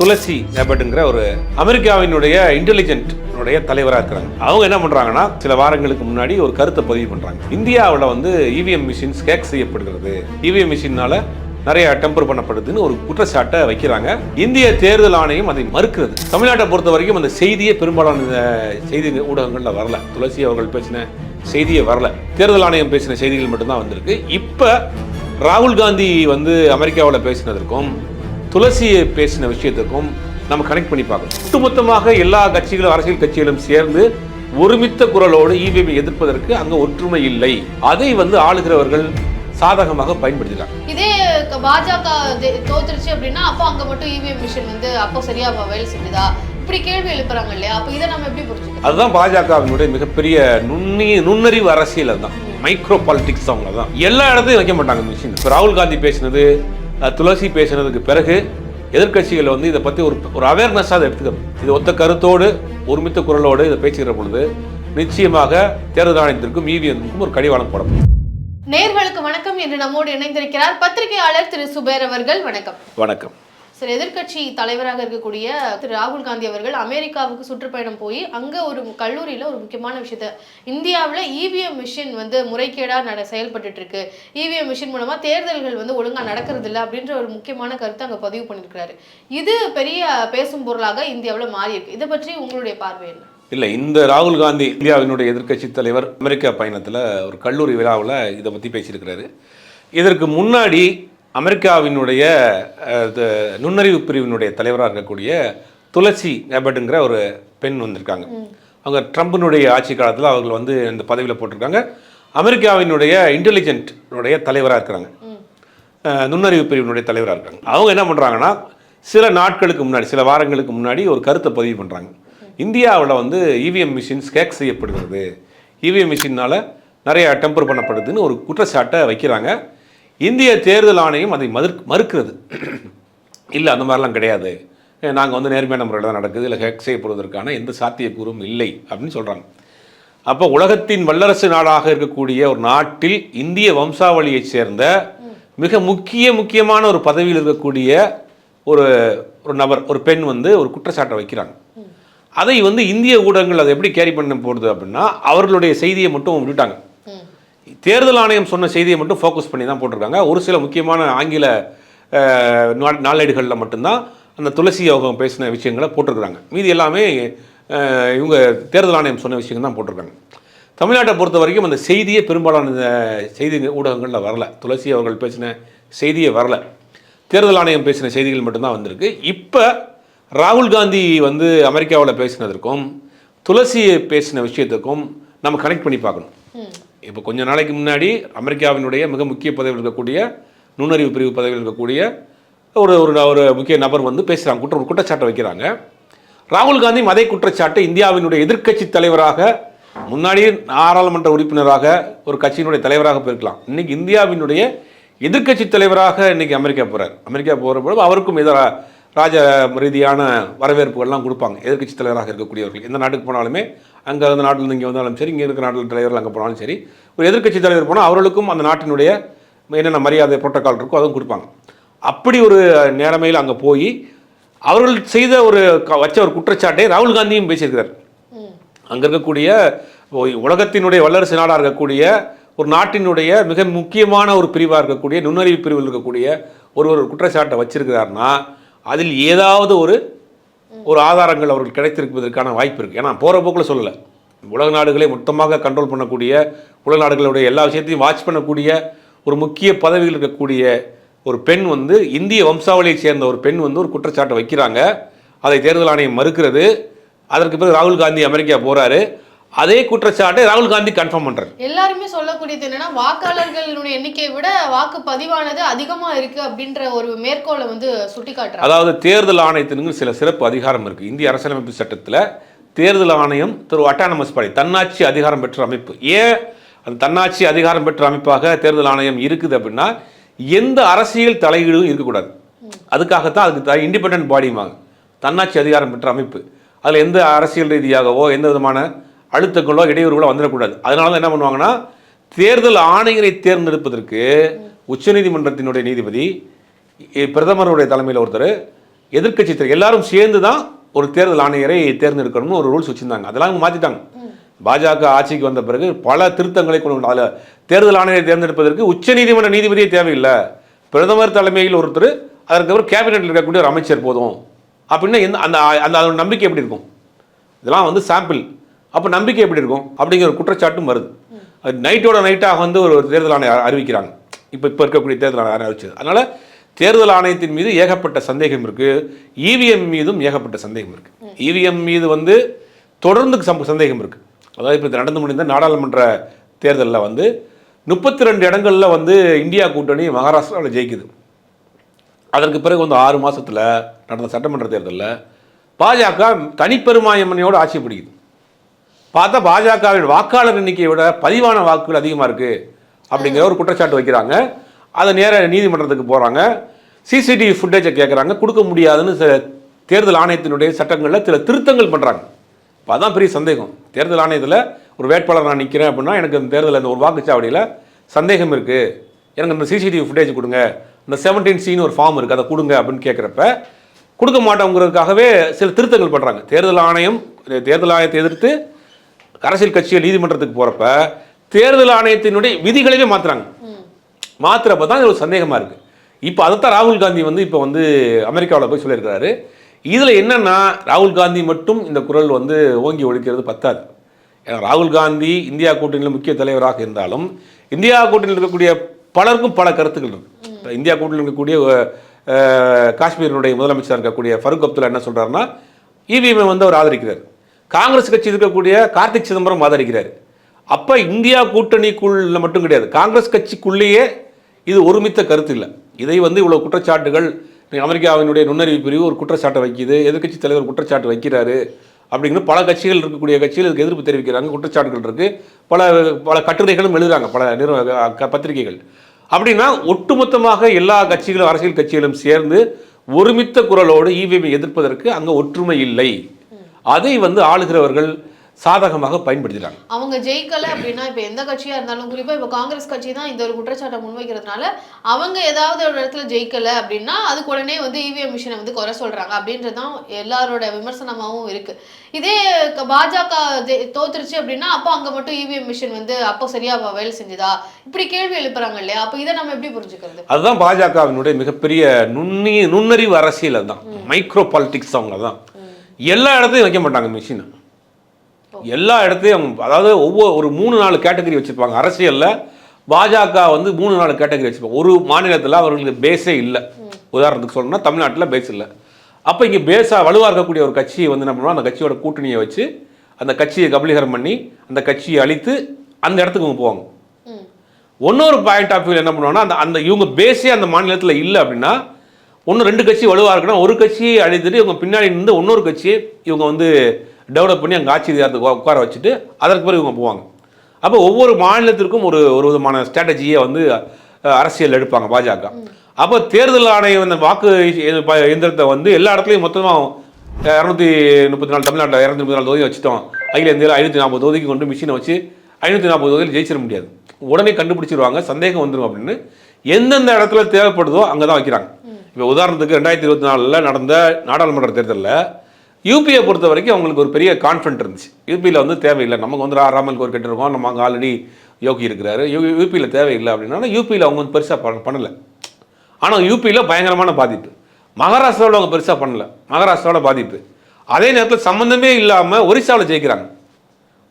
துளசி எபர்ட்ங்கிற ஒரு அமெரிக்காவினுடைய இன்டெலிஜென்ட்னுடைய தலைவராக இருக்கிறாங்க. அவங்க என்ன பண்ணுறாங்கன்னா சில வாரங்களுக்கு முன்னாடி ஒரு கருத்தை பதிவு பண்ணுறாங்க இந்தியாவில் வந்து இவிஎம் மிஷின்ஸ் ஹேக் செய்யப்படுகிறது. இவிஎம் மிஷினால நிறைய டெம்பர் பண்ணப்படுதுன்னு ஒரு குற்றச்சாட்டை வைக்கிறாங்க. இந்திய தேர்தல் ஆணையம் அதை மறுக்கிறது. தமிழ்நாட்டை பொறுத்த வரைக்கும் அந்த செய்தியே பெரும்பாலான செய்தி ஊடகங்களில் வரல. துளசி அவர்கள் பேசின செய்தியே வரல. தேர்தல் ஆணையம் பேசின செய்திகள் மட்டும்தான் வந்திருக்கு. இப்போ ராகுல் காந்தி வந்து அமெரிக்காவில் பேசினதற்கும் துளசி பேசின விஷயத்துக்கும் நம்ம கனெக்ட் பண்ணி பார்க்கணும். ஒட்டுமொத்தமாக எல்லா கட்சிகளும் அரசியல் கட்சிகளும் சேர்ந்து ஒருமித்த குரலோடு இவிஎம் எதிர்ப்பதற்கு அங்க ஒற்றுமை இல்லை. அதை வந்து ஆளுகிறவர்கள் சாதகமாக பயன்படுத்திட்டாங்க. இதே பாஜக தோத்துருச்சு அப்படின்னா அப்போ அங்க மட்டும் இவிஎம் மிஷின் வந்து அப்போ சரியா வ- வேலை செஞ்சுதா இப்படி கேள்வி எழுப்புறாங்க இல்லையா? அப்ப இதை நம்ம எப்படி புரிஞ்சுக்கலாம் அதுதான் பாஜகவினுடைய மிகப்பெரிய நுண்ணி நுண்ணறிவு அரசியல் அதுதான். மைக்ரோ பாலிடிக்ஸ் அவங்க தான். எல்லா இடத்தையும் வைக்க மாட்டாங்க விஷயம் இப்போ ராகுல் காந்தி பேசினது துளசி பேசினதுக்கு பிறகு எதிர்க்கட்சிகள் வந்து இதை பற்றி ஒரு ஒரு அவேர்னஸாக அதை எடுத்துக்கணும் இது ஒத்த கருத்தோடு ஒருமித்த குரலோடு இதை பேசுகிற பொழுது நிச்சயமாக தேர்தல் ஆணையத்திற்கும் இவிஎம்க்கும் ஒரு கடிவாளம் போடப்படும். நேர்களுக்கு வணக்கம் என்று நம்மோடு இணைந்திருக்கிறார் பத்திரிகையாளர் திரு சுபேர் அவர்கள். வணக்கம். வணக்கம். சார் எதிர்க்கட்சி தலைவராக இருக்கக்கூடிய திரு ராகுல் காந்தி அவர்கள் அமெரிக்காவுக்கு சுற்றுப்பயணம் போய் அங்க ஒரு கல்லூரியில ஒரு முக்கியமான விஷயத்த இந்தியாவில் இவிஎம் மிஷின் வந்து முறைகேடா நட செயல்பட்டு இருக்கு இவிஎம் மிஷின் மூலமா தேர்தல்கள் வந்து ஒழுங்கா நடக்கிறது இல்லை அப்படின்ற ஒரு முக்கியமான கருத்தை அங்க பதிவு பண்ணியிருக்கிறாரு. இது பெரிய பேசும் பொருளாக இந்தியாவில் மாறி இருக்கு இதை பற்றி உங்களுடைய பார்வை என்ன? இல்லை இந்த ராகுல் காந்தி இந்தியாவினுடைய எதிர்க்கட்சி தலைவர் அமெரிக்கா பயணத்தில் ஒரு கல்லூரி விழாவில் இதை பற்றி பேசியிருக்கிறாரு. இதற்கு முன்னாடி அமெரிக்காவினுடைய நுண்ணறிவு பிரிவினுடைய தலைவராக இருக்கக்கூடிய துளசி எபர்ட்ங்கிற ஒரு பெண் வந்திருக்காங்க. அவங்க ட்ரம்பினுடைய ஆட்சி காலத்தில் அவர்கள் வந்து இந்த பதவியில் போட்டிருக்காங்க. அமெரிக்காவினுடைய இன்டெலிஜென்ட் உடைய தலைவராக இருக்கிறாங்க நுண்ணறிவு பிரிவினுடைய தலைவராக இருக்காங்க. அவங்க என்ன பண்ணுறாங்கன்னா சில நாட்களுக்கு முன்னாடி சில வாரங்களுக்கு முன்னாடி ஒரு கருத்தை பதிவு பண்ணுறாங்க இந்தியாவில் வந்து இவிஎம் மிஷின்ஸ் ஹேக் செய்யப்படுகிறது. இவிஎம் மிஷினால் நிறைய டெம்பர் பண்ணப்படுதுன்னு ஒரு குற்றச்சாட்டை வைக்கிறாங்க. இந்திய தேர்தல் ஆணையம் அதை மறு மறுக்கிறது. இல்லை அந்த மாதிரிலாம் கிடையாது. நாங்கள் வந்து நேர்மையான முறையில் தான் நடக்குது. இல்லை ஹேக் செய்யப்படுவதற்கான எந்த சாத்தியக்கூறும் இல்லை அப்படின்னு சொல்கிறாங்க அப்போ உலகத்தின் வல்லரசு நாடாக இருக்கக்கூடிய ஒரு நாட்டில் இந்திய வம்சாவளியைச் சேர்ந்த மிக முக்கிய முக்கியமான ஒரு பதவியில் இருக்கக்கூடிய ஒரு ஒரு நபர் ஒரு பெண் வந்து ஒரு குற்றச்சாட்டை வைக்கிறாங்க. அதை வந்து இந்திய ஊடகங்கள் அதை எப்படி கேரி பண்ண போடுது அப்படின்னா அவர்களுடைய செய்தியை மட்டும் விட்டுட்டாங்க. தேர்தல் ஆணையம் சொன்ன செய்தியை மட்டும் ஃபோக்கஸ் பண்ணி தான் போட்டிருக்காங்க. ஒரு சில முக்கியமான ஆங்கில நாளேடுகளில் மட்டும்தான் அந்த துளசி யோகம் பேசின விஷயங்களை போட்டிருக்கிறாங்க. மீதி எல்லாமே இவங்க தேர்தல் ஆணையம் சொன்ன விஷயங்கள் தான் போட்டிருக்காங்க. தமிழ்நாட்டை பொறுத்த வரைக்கும் அந்த செய்தியே பெரும்பாலான இந்த செய்தி ஊடகங்களில் வரல. துளசி அவர்கள் பேசின செய்தியே வரல. தேர்தல் ஆணையம் பேசின செய்திகள் மட்டும்தான் வந்திருக்கு. இப்போ ராகுல் காந்தி வந்து அமெரிக்காவில் பேசினதற்கும் துளசி பேசின விஷயத்துக்கும் நம்ம கனெக்ட் பண்ணி பார்க்கணும். இப்போ கொஞ்ச நாளைக்கு முன்னாடி அமெரிக்காவினுடைய மிக முக்கிய பதவியில் இருக்கக்கூடிய நுண்ணறிவு பிரிவு பதவியில் இருக்கக்கூடிய ஒரு ஒரு ஒரு முக்கிய நபர் வந்து பேசுகிறாங்க குற்ற ஒரு குற்றச்சாட்டை வைக்கிறாங்க. ராகுல் காந்தியும் அதே குற்றச்சாட்டு இந்தியாவினுடைய எதிர்க்கட்சி தலைவராக முன்னாடியே நாடாளுமன்ற உறுப்பினராக ஒரு கட்சியினுடைய தலைவராக போயிருக்கலாம். இன்றைக்கி இந்தியாவினுடைய எதிர்க்கட்சி தலைவராக இன்றைக்கி அமெரிக்கா போகிறார் அமெரிக்கா போகிற பொழுது அவருக்கும் இதர ராஜ ரீதியான வரவேற்புகள்லாம் கொடுப்பாங்க. எதிர்க்கட்சி தலைவராக இருக்கக்கூடியவர்கள். எந்த நாட்டுக்கு போனாலுமே அங்கே அந்த நாட்டில் இங்கே வந்தாலும் சரி இங்கே இருக்கிற நாட்டில் தலைவர்கள் அங்கே போனாலும் சரி ஒரு எதிர்க்கட்சி தலைவர் போனால் அவர்களுக்கும் அந்த நாட்டினுடைய என்னென்ன மரியாதை புரோட்டோக்கால் இருக்கோ அதுவும் கொடுப்பாங்க. அப்படி ஒரு நேரமையில் அங்கே போய் அவர்கள் செய்த ஒரு க- வச்ச ஒரு குற்றச்சாட்டை ராகுல் காந்தியும் பேசியிருக்கிறார். அங்கே இருக்கக்கூடிய உலகத்தினுடைய வல்லரசு நாடாக இருக்கக்கூடிய ஒரு நாட்டினுடைய மிக முக்கியமான ஒரு பிரிவாக இருக்கக்கூடிய நுண்ணறிவு பிரிவில் இருக்கக்கூடிய ஒரு ஒரு குற்றச்சாட்டை வச்சிருக்கிறார்னா அதில் ஏதாவது ஒரு ஒரு ஆதாரங்கள் அவர்கள் கிடைத்திருப்பதற்கான வாய்ப்பு இருக்குது ஏன்னா போகிற போக்கில் சொல்லலை. உலக நாடுகளை மொத்தமாக கண்ட்ரோல் பண்ணக்கூடிய உலக நாடுகளுடைய எல்லா விஷயத்தையும் வாட்ச் பண்ணக்கூடிய ஒரு முக்கிய பதவியில் இருக்கக்கூடிய ஒரு பெண் வந்து இந்திய வம்சாவளியைச் சேர்ந்த ஒரு பெண் வந்து ஒரு குற்றச்சாட்டை வைக்கிறாங்க. அதை தேர்தல் ஆணையம் மறுக்கிறது. அதற்கு பிறகு ராகுல் காந்தி அமெரிக்கா போகிறாரு அதே குற்றச்சாட்டை ராகுல் காந்தி கன்ஃபார்ம் பண்றாரு. எல்லாருமே சொல்லக்கூடியது என்னன்னா வாக்காளர்களுடைய எண்ணிக்கையை விட வாக்கு பதிவானது அதிகமா இருக்கு அப்படின்ற ஒரு மேற்கோளை வந்து சுட்டி காட்டுறாங்க அதாவது தேர்தல் ஆணையத்தினுக்கு சில சிறப்பு அதிகாரம் இருக்கு. இந்திய அரசியலமைப்பு சட்டத்தில் தேர்தல் ஆணையம் திரு அட்டானமஸ் பாடி தன்னாட்சி அதிகாரம் பெற்ற அமைப்பு. ஏன் அந்த தன்னாட்சி அதிகாரம் பெற்ற அமைப்பாக தேர்தல் ஆணையம் இருக்குது அப்படின்னா எந்த அரசியல் தலையீடும் இருக்கக்கூடாது. அதுக்காகத்தான் அதுக்கு இண்டிபெண்டன்ட் பாடியுமாங்க தன்னாட்சி அதிகாரம் பெற்ற அமைப்பு. அதில் எந்த அரசியல் ரீதியாகவோ எந்த விதமான அழுத்தங்களோ இடையூறுகளோ வந்துடக்கூடாது. அதனால தான் என்ன பண்ணுவாங்கன்னா தேர்தல் ஆணையரை தேர்ந்தெடுப்பதற்கு உச்சநீதிமன்றத்தினுடைய நீதிபதி பிரதமருடைய தலைமையில் ஒருத்தர் எதிர்க்கட்சி தலைவர் எல்லாரும் சேர்ந்து தான் ஒரு தேர்தல் ஆணையரை தேர்ந்தெடுக்கணும்னு ஒரு ரூல்ஸ் வச்சுருந்தாங்க. அதெல்லாம் மாற்றிட்டாங்க பாஜக ஆட்சிக்கு வந்த பிறகு பல திருத்தங்களை கொண்டு வந்தாங்க. அதுல தேர்தல் ஆணையரை தேர்ந்தெடுப்பதற்கு உச்சநீதிமன்ற நீதிபதியே தேவையில்லை. பிரதமர் தலைமையில் ஒருத்தர் அதற்கப்புறம் கேபினெட்டில் இருக்கக்கூடிய ஒரு அமைச்சர் போதும். அப்படின்னா எந்த அந்த அந்த அதோட நம்பிக்கை எப்படி இருக்கும்? இதெல்லாம் வந்து சாம்பிள். அப்போ நம்பிக்கை எப்படி இருக்கும்? அப்படிங்கிற ஒரு குற்றச்சாட்டும் வருது. அது நைட்டோட நைட்டாக வந்து ஒரு தேர்தல் ஆணையம் அறிவிக்கிறாங்க. இப்போ இப்போ இருக்கக்கூடிய தேர்தல் ஆணையம் அறிவிச்சது. அதனால் தேர்தல் ஆணையத்தின் மீது ஏகப்பட்ட சந்தேகம் இருக்குது இவிஎம் மீதும் ஏகப்பட்ட சந்தேகம் இருக்குது இவிஎம் மீது வந்து தொடர்ந்து சந்தேகம் இருக்குது அதாவது இப்போ நடந்து முடிந்த நாடாளுமன்ற தேர்தலில் வந்து முப்பத்தி ரெண்டு இடங்களில் வந்து இந்தியா கூட்டணி மகாராஷ்டிராவில் ஜெயிக்குது. அதற்கு பிறகு வந்து ஆறு மாதத்தில் நடந்த சட்டமன்ற தேர்தலில் பாஜக தனிப்பெருமாயமனையோடு ஆட்சி பிடிக்குது. பார்த்தா பாஜகவின் வாக்காளர் எண்ணிக்கையை விட பதிவான வாக்குகள் அதிகமாக இருக்குது அப்படிங்கிற ஒரு குற்றச்சாட்டு வைக்கிறாங்க. அதை நேர நீதிமன்றத்துக்கு போகிறாங்க சிசிடிவி ஃபுட்டேஜை கேட்குறாங்க கொடுக்க முடியாதுன்னு சில தேர்தல் ஆணையத்தினுடைய சட்டங்களில் சில திருத்தங்கள் பண்ணுறாங்க இப்போ அதான் பெரிய சந்தேகம். தேர்தல் ஆணையத்தில் ஒரு வேட்பாளர் நான் நிற்கிறேன் அப்படின்னா எனக்கு இந்த தேர்தலில் இந்த ஒரு வாக்குச்சாவடியில் சந்தேகம் இருக்குது எனக்கு இந்த சிசிடிவி ஃபுட்டேஜ் கொடுங்க. இந்த செவன்டீன் சின்னு ஒரு ஃபார்ம் இருக்குது அதை கொடுங்க அப்படின்னு கேட்குறப்ப கொடுக்க மாட்டோங்கிறதுக்காகவே சில திருத்தங்கள் பண்ணுறாங்க தேர்தல் ஆணையம் தேர்தல் ஆணையத்தை எதிர்த்து அரசியல் கட்சிகள் நீதிமன்றத்துக்கு போகிறப்ப தேர்தல் ஆணையத்தினுடைய விதிகளையே மாற்றுறாங்க மாற்றுறப்ப தான் இது ஒரு சந்தேகமாக இருக்குது இப்போ அதைத்தான் ராகுல் காந்தி வந்து இப்போ வந்து அமெரிக்காவில் போய் சொல்லியிருக்கிறாரு. இதில் என்னென்னா ராகுல் காந்தி மட்டும் இந்த குரல் வந்து ஓங்கி ஒழிக்கிறது பத்தாது. ஏன்னா ராகுல் காந்தி இந்தியா கூட்டணியில் முக்கிய தலைவராக இருந்தாலும் இந்தியா கூட்டணியில் இருக்கக்கூடிய பலருக்கும் பல கருத்துக்கள் இருக்கு. இந்தியா கூட்டணியில் இருக்கக்கூடிய காஷ்மீரினுடைய முதலமைச்சர் இருக்கக்கூடிய ஃபருக் அப்துல்லா என்ன சொல்கிறாருன்னா இவிஎம்ஐ வந்து அவர் ஆதரிக்கிறார். காங்கிரஸ் கட்சி இருக்கக்கூடிய கார்த்திக் சிதம்பரம் ஆதரிக்கிறார் அப்போ இந்தியா கூட்டணிக்குள்ள மட்டும் கிடையாது. காங்கிரஸ் கட்சிக்குள்ளேயே இது ஒருமித்த கருத்து இல்லை. இதை வந்து இவ்வளோ குற்றச்சாட்டுகள் அமெரிக்காவினுடைய நுண்ணறிவு பிரிவு ஒரு குற்றச்சாட்டை வைக்கிது எதிர்கட்சி தலைவர் குற்றச்சாட்டு வைக்கிறாரு அப்படிங்கிற பல கட்சிகள் இருக்கக்கூடிய கட்சிகள் இதுக்கு எதிர்ப்பு தெரிவிக்கிறாங்க. குற்றச்சாட்டுகள் இருக்குது பல பல கட்டுரைகளும் எழுதுறாங்க. பல நிறுவ க- பத்திரிகைகள். அப்படின்னா ஒட்டுமொத்தமாக எல்லா கட்சிகளும் அரசியல் கட்சிகளும் சேர்ந்து ஒருமித்த குரலோடு இவிஎம் எதிர்ப்பதற்கு அங்கே ஒற்றுமை இல்லை. அதை வந்து ஆளுகிறவர்கள் சாதகமாக பயன்படுத்துகிறாங்க. அவங்க ஜெயிக்கல அப்படின்னா இப்ப எந்த கட்சியா இருந்தாலும் குறிப்பா இப்ப காங்கிரஸ் கட்சி தான் இந்த ஒரு குற்றச்சாட்டை முன்வைக்கிறதுனால அவங்க ஏதாவது ஒரு இடத்துல ஜெயிக்கல அப்படின்னா அதுக்கு உடனே வந்து இவிஎம் மிஷினை வந்து குறை சொல்றாங்க. அப்படின்றதுதான் எல்லாரோட விமர்சனமாவும் இருக்கு. இதே பாஜக தோத்துருச்சு அப்படின்னா அப்போ அங்க மட்டும் இவிஎம் மிஷின் வந்து அப்போ சரியா வேலை செஞ்சுதா? இப்படி கேள்வி எழுப்புறாங்க இல்லையா? அப்ப இதை நம்ம எப்படி புரிஞ்சுக்கிறது? அதுதான் பாஜகவினுடைய மிகப்பெரிய நுண்ணி நுண்ணறிவு அரசியல் அதுதான். மைக்ரோ பாலிடிக்ஸ் அவங்க தான். எல்லா இடத்தையும் வைக்க மாட்டாங்க மிஷின் எல்லா இடத்தையும் அதாவது ஒவ்வொரு ஒரு மூணு நாலு கேட்டகரி வச்சிருப்பாங்க. அரசியல்ல பாஜக வந்து மூணு நாலு கேட்டகரி வச்சிருப்பாங்க. ஒரு மாநிலத்தில் அவர்களுக்கு பேஸே இல்லை. உதாரணத்துக்கு சொல்லணும்னா தமிழ்நாட்டில் பேஸ் இல்லை. அப்போ இங்கே பேஸாக வலுவாக இருக்கக்கூடிய ஒரு கட்சியை வந்து என்ன பண்ணுவோம் அந்த கட்சியோட கூட்டணியை வச்சு அந்த கட்சியை கபலீகரம் பண்ணி அந்த கட்சியை அழித்து அந்த இடத்துக்கு அவங்க போவாங்க. ம். இன்னொரு பாயிண்ட் ஆஃப் வியூ என்ன பண்ணுவாங்கன்னா அந்த அந்த இவங்க பேஸே அந்த மாநிலத்தில் இல்லை அப்படின்னா ஒன்று ரெண்டு கட்சி வலுவாக இருக்குன்னா ஒரு கட்சியை அழித்துட்டு இவங்க பின்னாடி இருந்து இன்னொரு கட்சியை இவங்க வந்து டெவலப் பண்ணி அங்கே ஆட்சி அதிகாரத்துக்கு உட்கார வச்சுட்டு அதற்கு பிறகு இவங்க போவாங்க. அப்போ ஒவ்வொரு மாநிலத்திற்கும் ஒரு ஒரு விதமான ஸ்ட்ராட்டஜியை வந்து அரசியல் எடுப்பாங்க பாஜக. அப்போ தேர்தல் ஆணையம் இந்த வாக்கு எந்திரத்தை வந்து எல்லா இடத்துலையும் மொத்தமாக இரநூத்தி முப்பத்தி நாலு தமிழ்நாட்டில் இரநூத்தி முப்பத்தி நாலு தொகுதி வச்சுட்டோம். அகில இந்தியாவில் ஐநூற்றி நாற்பது தொகுதிக்கு கொண்டு மிஷினை வச்சு ஐநூற்றி நாற்பது தொகுதியில் ஜெயிச்சிட முடியாது. உடனே கண்டுபிடிச்சிருவாங்க சந்தேகம் வந்துடும் அப்படின்னு. எந்தெந்த இடத்துல தேவைப்படுதோ அங்கே தான் வைக்கிறாங்க. இப்போ உதாரணத்துக்கு ரெண்டாயிரத்தி இருபத்தி நாலில் நடந்த நாடாளுமன்ற தேர்தலில் யூபியை பொறுத்த வரைக்கும் அவங்களுக்கு ஒரு பெரிய கான்ஃபிடன்ட் இருந்துச்சு. யூபியில் வந்து தேவையில்லை. நமக்கு வந்து ரா- ராமல் கோர் கட்டிருக்கோம். நம்ம அங்கே ஆல்ரெடி யோகி இருக்கிறாரு. யூ யூபியில் தேவையில்லை அப்படின்னா யூபியில் அவங்க வந்து பெருசாக பண்ணலை. ஆனால் யூபியில் பயங்கரமான பாதிப்பு. மகாராஷ்டிராவில் அவங்க பெருசாக பண்ணல. மகாராஷ்டிராவோட பாதிப்பு. அதே நேரத்தில் சம்மந்தமே இல்லாமல் ஒரிசாவில் ஜெயிக்கிறாங்க.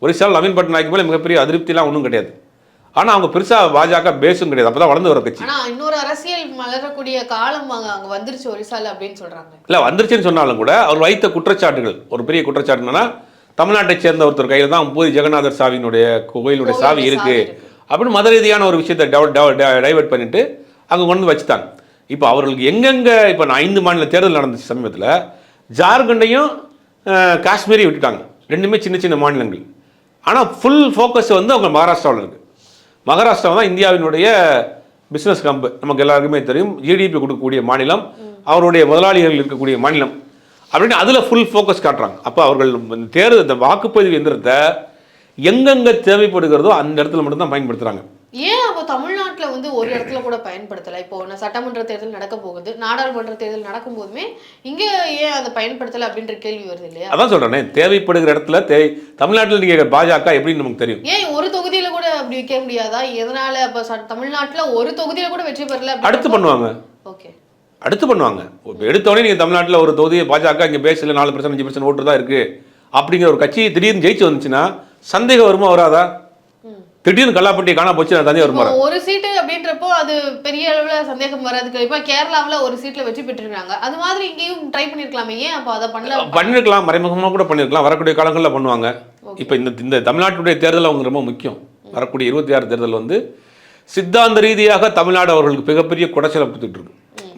ஒரிசாவில் நவீன் பட்நாயக் மேலே மிகப்பெரிய அதிருப்திலாம் ஒன்றும் கிடையாது. ஆனால் அவங்க பெருசாக பாஜக பேஸும் கிடையாது. அப்போ தான் வளர்ந்து வர கட்சி. இன்னொரு அரசியல் மலரக்கூடிய காலம் அங்க வந்துருச்சு ஒரிசால அப்படின்னு சொல்றாங்க. இல்லை வந்துருச்சுன்னு சொன்னாலும் கூட அவர் வைத்த குற்றச்சாட்டுகள் ஒரு பெரிய குற்றச்சாட்டு என்னன்னா தமிழ்நாட்டைச் சேர்ந்த ஒருத்தர் கையில் தான் பூரி ஜெகநாதர் சாவியினுடைய கோயிலுடைய சாவி கோவிலுடைய இருக்கு. சாவி இருக்கு. அப்படின்னு மத ரீதியான ஒரு விஷயத்தை டைவர்ட் பண்ணிட்டு அங்கே கொண்டு வந்து வச்சுட்டாங்க. இப்போ அவர்களுக்கு எங்கெங்க இப்போ நான் ஐந்து மாநில தேர்தல் நடந்துச்சு சமீபத்தில் ஜார்க்கண்டையும் காஷ்மீரையும் விட்டுட்டாங்க. ரெண்டுமே சின்ன சின்ன மாநிலங்கள். ஆனால் ஃபுல் ஃபோக்கஸ் வந்து அவங்க மகாராஷ்டிராவில் இருக்குது மகாராஷ்டிரா தான் இந்தியாவினுடைய பிஸ்னஸ் கம்பு நமக்கு எல்லாருக்குமே தெரியும். ஜிடிபி கொடுக்கக்கூடிய மாநிலம். அவருடைய முதலாளிகள் இருக்கக்கூடிய மாநிலம். அப்படின்னு அதில் ஃபுல் ஃபோக்கஸ் காட்டுறாங்க. அப்போ அவர்கள் இந்த தேர்தல் இந்த வாக்குப்பதிவு எந்திரத்தை எங்கெங்கே தேவைப்படுகிறதோ அந்த இடத்துல மட்டும்தான் பயன்படுத்துகிறாங்க ஏன் அப்போ தமிழ்நாட்டுல வந்து ஒரு இடத்துல கூட பயன்படுத்தல? இப்போ நான் சட்டமன்ற தேர்தல் நடக்க போகுது நாடாளுமன்ற தேர்தல் நடக்கும் போதுமே இங்க ஏன் அதை பயன்படுத்தல அப்படின்ற கேள்வி வருது இல்லையா? அதான் சொல்றேனே தேவைப்படுகிற இடத்துல தே தமிழ்நாட்டில் நீங்க பாஜக எப்படின்னு நமக்கு தெரியும். ஏன் ஒரு தொகுதியில கூட அப்படி வைக்க முடியாதா? எதனால அப்ப ச- தமிழ்நாட்டுல ஒரு தொகுதியில கூட வெற்றி பெறல அடுத்து பண்ணுவாங்க. ஓகே. அடுத்து பண்ணுவாங்க. இப்போ எடுத்தோடனே நீங்கள் தமிழ்நாட்டில் ஒரு தொகுதியை பாஜக இங்கே பேசல நாலு பர்சன்ட் அஞ்சு பர்சன்ட் ஓட்டு தான் இருக்குது அப்படிங்கிற ஒரு கட்சி திடீர்னு ஜெயிச்சு வந்துச்சுன்னா சந்தேகம் வருமா வராதா? திடீர்னு கல்லாப்பட்டி காணா போச்சு நான் தனியாக வருமா இப்போ ஒரு சீட்டு அப்படின்றப்போ அது பெரிய அளவுல சந்தேகம் வராதுக்கு இப்ப கேரளாவுல ஒரு சீட்ல வெற்றி பெற்றிருக்காங்க. அது மாதிரி இங்கேயும் ட்ரை பண்ணிருக்கலாமே ஏன் அப்ப அதை பண்ணல? பண்ணிருக்கலாம் மறைமுகமாக கூட பண்ணிருக்கலாம். வரக்கூடிய காலங்களில் பண்ணுவாங்க. இப்போ இந்த இந்த தமிழ்நாட்டுடைய தேர்தல் அவங்க ரொம்ப முக்கியம். வரக்கூடிய இருபத்தி ஆறு தேர்தல் வந்து சித்தாந்த ரீதியாக தமிழ்நாடு அவர்களுக்கு மிகப்பெரிய குடைச்சலை கொடுத்துட்டு இருக்கு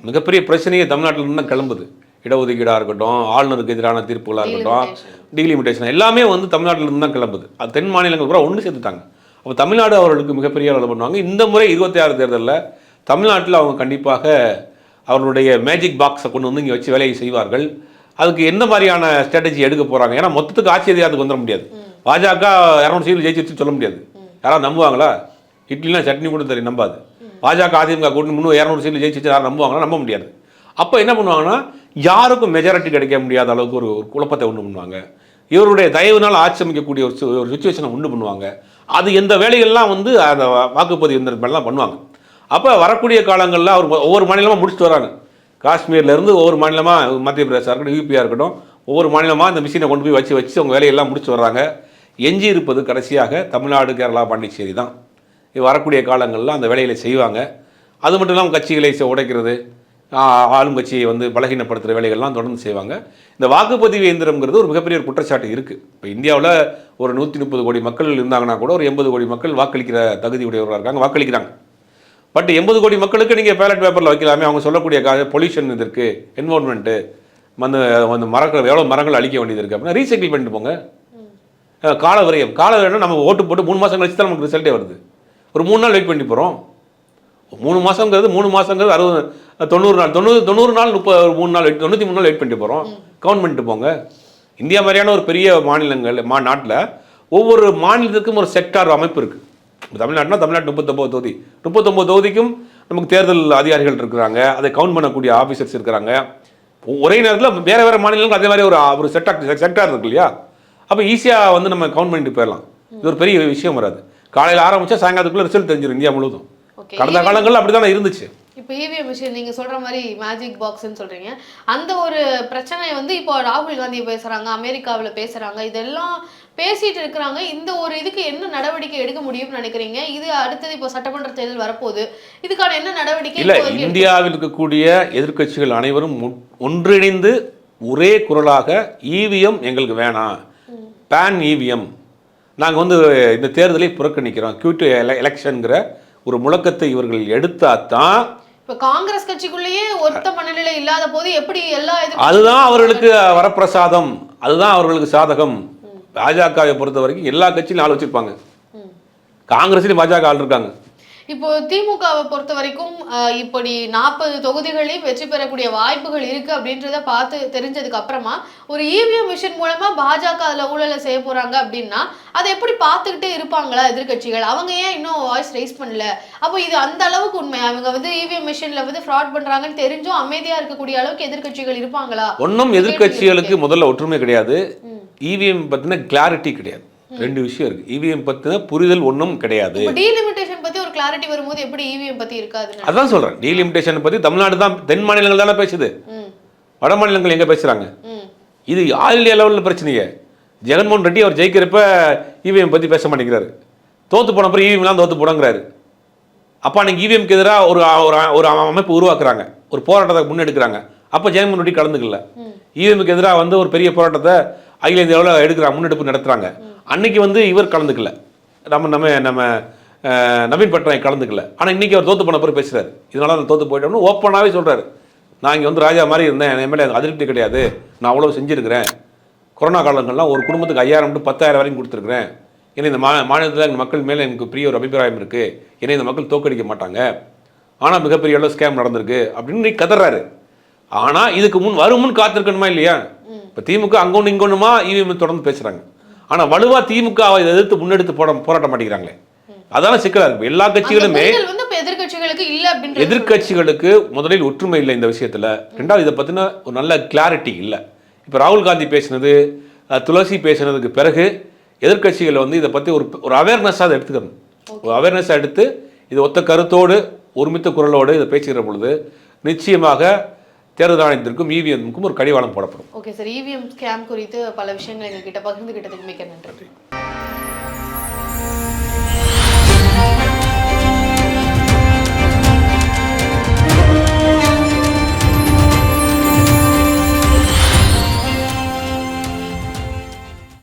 மிகப்பெரிய பிரச்சனையே தமிழ்நாட்டில் இருந்து கிளம்புது. இடஒதுக்கீடாக இருக்கட்டும் ஆளுநருக்கு எதிரான தீர்ப்புகளாக இருக்கட்டும் டீலிமிட்டேஷன் எல்லாமே வந்து தமிழ்நாட்டில் இருந்து தான் கிளம்புது. அது தென் மாநிலங்கள் கூட ஒன்று சேர்த்துட்டாங்க. அப்போ தமிழ்நாடு அவர்களுக்கு மிகப்பெரிய அளவில் பண்ணுவாங்க. இந்த முறை இருபத்தி ஆறு தேர்தலில் தமிழ்நாட்டில் அவங்க கண்டிப்பாக அவர்களுடைய மேஜிக் பாக்ஸை கொண்டு வந்து இங்கே வச்சு வேலையை செய்வார்கள். அதுக்கு எந்த மாதிரியான ஸ்ட்ராட்டஜி எடுக்க போகிறாங்க ஏன்னா மொத்தத்துக்கு ஆட்சி அதிகாரத்துக்கு வந்துட முடியாது. பாஜக இரநூறு சீட்டு ஜெயிச்சிருச்சுன்னு சொல்ல முடியாது. யாராவது நம்புவாங்களா? இட்லிலாம் சட்னி கூட தெரியும் நம்பாது. பாஜக அதிமுக கூட்டணி முன்னூறு இரநூறு சீட்டு ஜெயிச்சிச்சு யாரும் நம்புவாங்களா? நம்ப முடியாது. அப்போ என்ன பண்ணுவாங்கன்னா யாருக்கும் மெஜாரிட்டி கிடைக்க முடியாத அளவுக்கு ஒரு ஒரு குழப்பத்தை உண்டு பண்ணுவாங்க. இவருடைய தயவுனால் ஆட்சி அமைக்கக்கூடிய ஒரு சு- ஒரு சுச்சுவேஷனை உண்டு பண்ணுவாங்க. அது எந்த வேலைகள்லாம் வந்து அந்த வாக்குப்பதிவு எந்திரமெல்லாம் பண்ணுவாங்க. அப்போ வரக்கூடிய காலங்களில் அவர் ஒவ்வொரு மாநிலமாக முடிச்சுட்டு வராங்க. காஷ்மீர்லேருந்து ஒவ்வொரு மாநிலமாக மத்திய பிரதேசம் இருக்கட்டும் யூபியாக இருக்கட்டும் ஒவ்வொரு மாநிலமாக இந்த மிஷினை கொண்டு போய் வச்சு வச்சு அவங்க வேலையெல்லாம் முடிச்சு வர்றாங்க. எஞ்சி இருப்பது கடைசியாக தமிழ்நாடு கேரளா பாண்டிச்சேரி தான். இது வரக்கூடிய காலங்களில் அந்த வேலைகளை செய்வாங்க. அது மட்டும் இல்லாமல் கட்சிகளை உடைக்கிறது ஆளுங்கட்சியை ஆளும் வந்து பலகீனப்படுத்துகிற வேலைகள்லாம் தொடர்ந்து செய்வாங்க. இந்த வாக்குப்பதிவு இயந்திரம்ங்கிறது ஒரு மிகப்பெரிய ஒரு குற்றச்சாட்டு இருக்குது இப்போ இந்தியாவில் ஒரு நூற்றி முப்பது கோடி மக்கள் இருந்தாங்கன்னா கூட ஒரு எண்பது கோடி மக்கள் வாக்களிக்கிற தகுதி உடையவர்களாக இருக்காங்க வாக்களிக்கிறாங்க. பட் எண்பது கோடி மக்களுக்கு நீங்கள் பேலட் பேப்பரில் வைக்கலாமே அவங்க சொல்லக்கூடிய பொல்யூஷன் இது இருக்குது என்வரன்மெண்ட்டு வந்து வந்து மரங்கள் எவ்வளோ மரங்கள் அழிக்க வேண்டியது இருக்குது அப்படின்னா ரீசைக்கிள் பண்ணிட்டு போங்க. அஹ் கால விரயம் கால விரயம் நம்ம ஓட்டு போட்டு மூணு மாதம் கழிச்சு தான் நமக்கு ரிசல்ட்டே வருது. ஒரு மூணு நாள் வெயிட் பண்ணி போகிறோம் மூணு மாதங்கிறது மூணு மாதங்கிறது அறுபது தொண்ணூறு நாள் தொண்ணூறு தொண்ணூறு நாள் முப்பது மூணு நாள் வெயிட் தொண்ணூற்றி மூணு நாள் வெயிட் பண்ணிட்டு போகிறோம் கவுண்ட் பண்ணிட்டு போங்க. இந்தியா மாதிரியான ஒரு பெரிய மாநிலங்கள் மா நாட்டில் ஒவ்வொரு மாநிலத்துக்கும் ஒரு செக்டார் அமைப்பு இருக்குது தமிழ்நாடுனா தமிழ்நாடு முப்பத்தொம்போது தொகுதி. முப்பத்தொம்போது தொகுதிக்கும் நமக்கு தேர்தல் அதிகாரிகள் இருக்கிறாங்க. அதை கவுண்ட் பண்ணக்கூடிய ஆஃபீஸர்ஸ் இருக்கிறாங்க. ஒரே நேரத்தில் வேறு வேறு மாநிலங்களுக்கு அதே மாதிரி ஒரு ஒரு செக்டார் செக்டார் இருக்கு இல்லையா? அப்போ ஈஸியாக வந்து நம்ம கவுண்ட் பண்ணிட்டு போயிடலாம். இது ஒரு பெரிய விஷயம் வராது. காலையில் ஆரம்பிச்சா சாயங்காலத்துக்குள்ள ரிசல்ட் தெரிஞ்சிடும் இந்தியா முழுவதும். கடந்த காலங்களில் அப்படி தானே இருந்துச்சு? இப்போ இவிஎம் மிஷின் நீங்க சொல்ற மாதிரி மேஜிக் பாக்ஸ்னு சொல்றீங்க. அந்த ஒரு பிரச்சனை வந்து இப்போ ராகுல் காந்தி பேசுறாங்க அமெரிக்காவுல பேசுறாங்க இதெல்லாம் பேசிட்டு இருக்கிறாங்க. இந்த ஒரு இதுக்கு என்ன நடவடிக்கை எடுக்க முடியும்னு நினைக்கிறீங்க? இது அடுத்தது இப்போ சட்டமன்ற தேர்தல் வரப்போகுது. இதுக்கான என்ன நடவடிக்கை இல்ல இந்தியாவில் இருக்கக்கூடிய எதிர்க்கட்சிகள் அனைவரும் ஒன்றிணைந்து ஒரே குரலாக ஈவிஎம் எங்களுக்கு வேணாம். பேன் ஈவிஎம் நாங்க வந்து இந்த தேர்தலை புறக்கணிக்கிறோம். கியூட்டு எலெக்ஷன்ங்கிற ஒரு முழக்கத்தை இவர்கள் எடுத்தாதான் இப்போ காங்கிரஸ் கட்சிக்குள்ளேயே ஒத்த மனநிலை இல்லாத போது எப்படி எல்லா அதுதான் அவர்களுக்கு வரப்பிரசாதம். அதுதான் அவர்களுக்கு சாதகம். பாஜகவை பொறுத்த வரைக்கும் எல்லா கட்சியிலும் ஆள் வச்சிருப்பாங்க. காங்கிரஸ்லயும் பாஜக ஆள் இருக்காங்க. இப்போ திமுகவை பொறுத்த வரைக்கும் இப்படி நாற்பது தொகுதிகளையும் வெற்றி பெறக்கூடிய வாய்ப்புகள் இருக்கு அப்படின்றத பார்த்து தெரிஞ்சதுக்கு அப்புறமா ஒரு இவிஎம் மிஷின் மூலமா பாஜக அதுல ஊழலை செய்ய போறாங்க அப்படின்னா அதை எப்படி பார்த்துக்கிட்டே இருப்பாங்களா எதிர்க்கட்சிகள்? அவங்க ஏன் இன்னும் வாய்ஸ் ரைஸ் பண்ணல? அப்போ இது அந்த அளவுக்கு உண்மை. அவங்க வந்து இவிஎம் மிஷின்ல வந்து ஃப்ராட் பண்றாங்கன்னு தெரிஞ்சும் அமைதியா இருக்கக்கூடிய அளவுக்கு எதிர்க்கட்சிகள் இருப்பாங்களா? ஒன்றும் எதிர்க்கட்சிகளுக்கு முதல்ல ஒற்றுமை கிடையாது. இவிஎம் பத்தின கிளாரிட்டி கிடையாது. ரெண்டு விஷயம் இருக்கு. இவிஎம் பத்தின புரிதல் ஒன்றும் கிடையாது. ஒரு கிளாரிட்டி வரும்போது எப்படி இவிஎம் பத்தி இருக்காதுன்னு? அதான் சொல்றேன். டீலிமிட்டேஷன் பத்தி தமிழ்நாடு தான் தென் மாநிலங்கள் தானே பேசுது. வட மாநிலங்கள் எங்க பேசுறாங்க? இது ஆல் இந்தியா லெவலில் பிரச்சனையே. ஜெகன்மோகன் ரெட்டி அவர் ஜெயிக்கிறப்ப இவிஎம் பத்தி பேச மாட்டேங்கிறாரு. தோத்து போன அப்புறம் இவிஎம்லாம் தோத்து போனங்கிறாரு அப்போ அன்னைக்கு இவிஎம்க்கு எதிராக ஒரு ஒரு அமைப்பு உருவாக்குறாங்க. ஒரு போராட்டத்தை முன்னெடுக்கிறாங்க. அப்போ ஜெகன்மோகன் ரெட்டி கலந்துக்கல. இவிஎம்க்கு எதிராக வந்து ஒரு பெரிய போராட்டத்தை அகில இந்தியாவில் எடுக்கிறாங்க முன்னெடுப்பு நடத்துறாங்க. அன்னைக்கு வந்து இவர் கலந்துக்கல. நம்ம நம்ம நம்ம நவீன் பட்நாயக் கலந்துக்கல. ஆனால் இன்னைக்கு அவர் தோத்து போன பிறகு பேசுறாரு. இதனால நான் தோத்து போயிட்டோம்னு ஓப்பனாகவே சொல்றாரு. நான் இங்கே வந்து ராஜா மாதிரி இருந்தேன். என் மேலே அதிருப்தி கிடையாது. நான் அவ்வளோ செஞ்சிருக்கிறேன். கொரோனா காலங்கள்லாம் ஒரு குடும்பத்துக்கு ஐயாயிரம் டு பத்தாயிரம் வரைக்கும் கொடுத்துருக்குறேன். ஏன்னா இந்த மா மாநிலத்தில் எங்கள் மக்கள் மேலே எனக்கு பெரிய ஒரு அபிப்பிராயம் இருக்குது ஏன்னா இந்த மக்கள் தோக்கடிக்க மாட்டாங்க. ஆனால் மிகப்பெரிய அளவு ஸ்கேம் நடந்திருக்கு அப்படின்னு இன்னைக்கு கதறாரு. ஆனால் இதுக்கு முன் வரும் முன் காத்திருக்கணுமா இல்லையா? இப்போ திமுக அங்கொன்று இங்கொன்றுமா இவிஎம் தொடர்ந்து பேசுகிறாங்க ஆனால் வலுவாக திமுக எதிர்த்து முன்னெடுத்து போட போராட்ட மாட்டேங்கிறாங்களே. அதான சிக்கலா. இருக்கு எல்லா கட்சிகளுமே எதிர்க்கட்சிகளுக்கு இல்ல அப்படின்ற எதிர்க்கட்சிகளுக்கு முதலில் ஒற்றுமை இல்லை இந்த விஷயத்துல. ரெண்டாவது இதை பத்தின ஒரு நல்ல கிளாரிட்டி இல்லை. இப்போ ராகுல் காந்தி பேசினது துளசி பேசினதுக்கு பிறகு எதிர்க்கட்சிகள் வந்து இதை பத்தி ஒரு ஒரு அவேர்னஸாக அதை எடுத்துக்கணும். ஒரு அவேர்னஸாக எடுத்து இது ஒத்த கருத்தோடு ஒருமித்த குரலோடு இதை பேசுகிற பொழுது நிச்சயமாக தேர்தல் ஆணையத்திற்கும் இவிஎம்க்கும் ஒரு கடிவாளம் போடப்படும். ஓகே சார் இவிஎம் ஸ்கேம் குறித்து பல விஷயங்கள் எங்ககிட்ட பகிர்ந்துகிட்டதுக்கு மிக்க நன்றி.